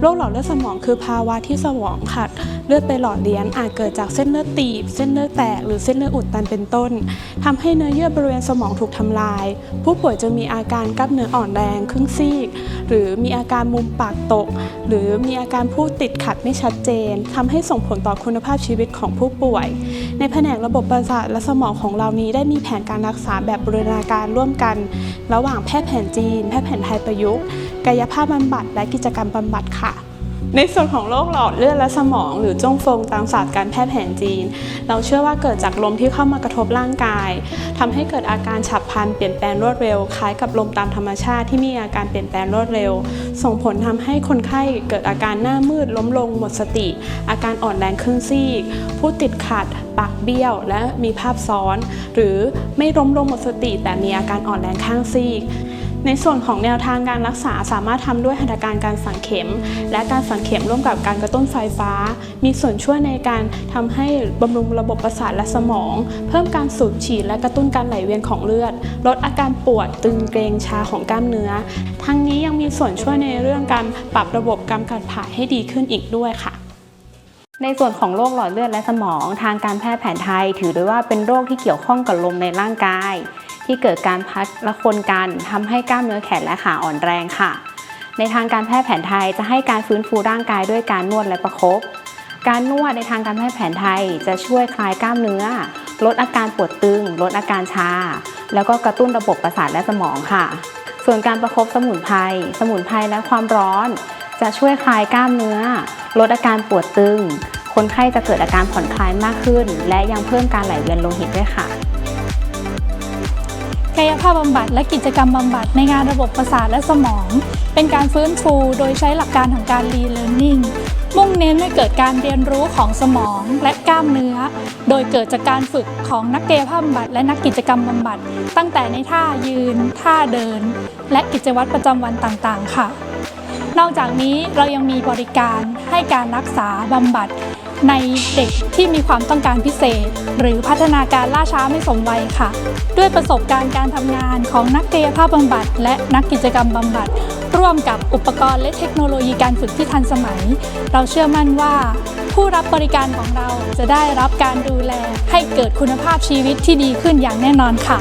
โรคหลอดเลือดสมองคือภาวะที่สมองขาดเลือดไปหล่อเลี้ยงอาจเกิดจากเส้นเลือดตีบ เส้นเลือดแตก หรือเส้นเลือดอุดตันเป็นต้นทำให้เนื้อเยื่อบริเวณสมองถูกทำลาย ผู้ป่วยจะมีอาการกล้ามเนื้ออ่อนแรงครึ่งซีก หรือมีอาการมุมปากตก หรือมีอาการพูดติดขัดไม่ชัดเจนทำให้ส่งผลต่อคุณภาพชีวิตของผู้ป่วย ในแผนกระบบประสาทและสมองของเรานี้ได้มีแผนการรักษาแบบบูรณาการร่วมกัน ระหว่างแพทย์แผนจีน แพทย์แผนไทยประยุกต์ กายภาพบำบัดและกิจกรรมบำบัดค่ะ ในส่วนของโรคหลอดเลือดและสมอง หรือจ้งฟงตามศาสตร์การแพทย์แผนจีน เราเชื่อว่าเกิดจากลมที่เข้ามากระทบร่างกายทำให้เกิดอาการฉับพลันเปลี่ยนแปลงรวดเร็ว คล้ายกับลมตามธรรมชาติที่มีอาการเปลี่ยนแปลงรวดเร็ว ส่งผลทำให้คนไข้เกิดอาการหน้ามืดล้มลงหมดสติ อาการอ่อนแรงครึ่งซีกพูดติดขัดปากเบี้ยวและมีภาพซ้อน หรือไม่ล้มลงหมดสติ แต่มีอาการอ่อนแรงข้างซีก ในส่วนของแนวทางการรักษาสามารถทำด้วยหัตถการการฝังเข็ม และการฝังเข็มร่วมกับการกระตุ้นไฟฟ้า มีส่วนช่วยในการทำให้บำรุงระบบประสาทและสมอง เพิ่มการสูบฉีดและกระตุ้นการไหลเวียนของเลือด ลดอาการปวดตึงเกรงชาของกล้ามเนื้อ ทั้งนี้ยังมีส่วนช่วยในเรื่องการปรับระบบการขับถ่ายให้ดีขึ้นอีกด้วยค่ะในส่วนของโรคหลอดเลือดและสมอง ทางการแพทย์แผนไทย ถือได้ว่าเป็นโรคที่เกี่ยวข้องกับลมในร่างกาย ที่เกิดการพัดละคนกันทำให้กล้ามเนื้อแขนและขาอ่อนแรงค่ะ ในทางการแพทย์แผนไทยจะให้การฟื้นฟูร่างกายด้วยการนวดและประคบการนวดในทางการแพทย์แผนไทยจะช่วยคลายกล้ามเนื้อ ลดอาการปวดตึง ลดอาการชา แล้วก็กระตุ้นระบบประสาทและสมองค่ะ ส่วนการประคบสมุนไพรสมุนไพรและความร้อน จะช่วยคลายกล้ามเนื้อ ลดอาการปวดตึง คนไข้จะเกิดอาการผ่อนคลายมากขึ้น และยังเพิ่มการไหลเวียนโลหิตด้วยค่ะ กายภาพบำบัดและกิจกรรมบำบัดในงานระบบประสาทและสมอง เป็นการฟื้นฟูโดยใช้หลักการของการ re-learning มุ่งเน้นให้เกิดการเรียนรู้ของสมองและกล้ามเนื้อ โดยเกิดจากการฝึกของนักกายภาพบำบัดและนักกิจกรรมบำบัด ตั้งแต่ในท่ายืน ท่าเดิน และกิจวัตรประจำวันต่างๆ ค่ะ นอกจากนี้เรายังมีบริการให้การรักษาบำบัด ในเด็กที่มีความต้องการพิเศษ หรือพัฒนาการล่าช้าไม่สมวัยค่ะ ด้วยประสบการณ์การทำงานของนักกายภาพบำบัด และนักกิจกรรมบำบัด ร่วมกับอุปกรณ์และเทคโนโลยีการฝึกที่ทันสมัย เราเชื่อมั่นว่า ผู้รับบริการของเราจะได้รับการดูแลให้เกิดคุณภาพชีวิตที่ดีขึ้นอย่างแน่นอนค่ะ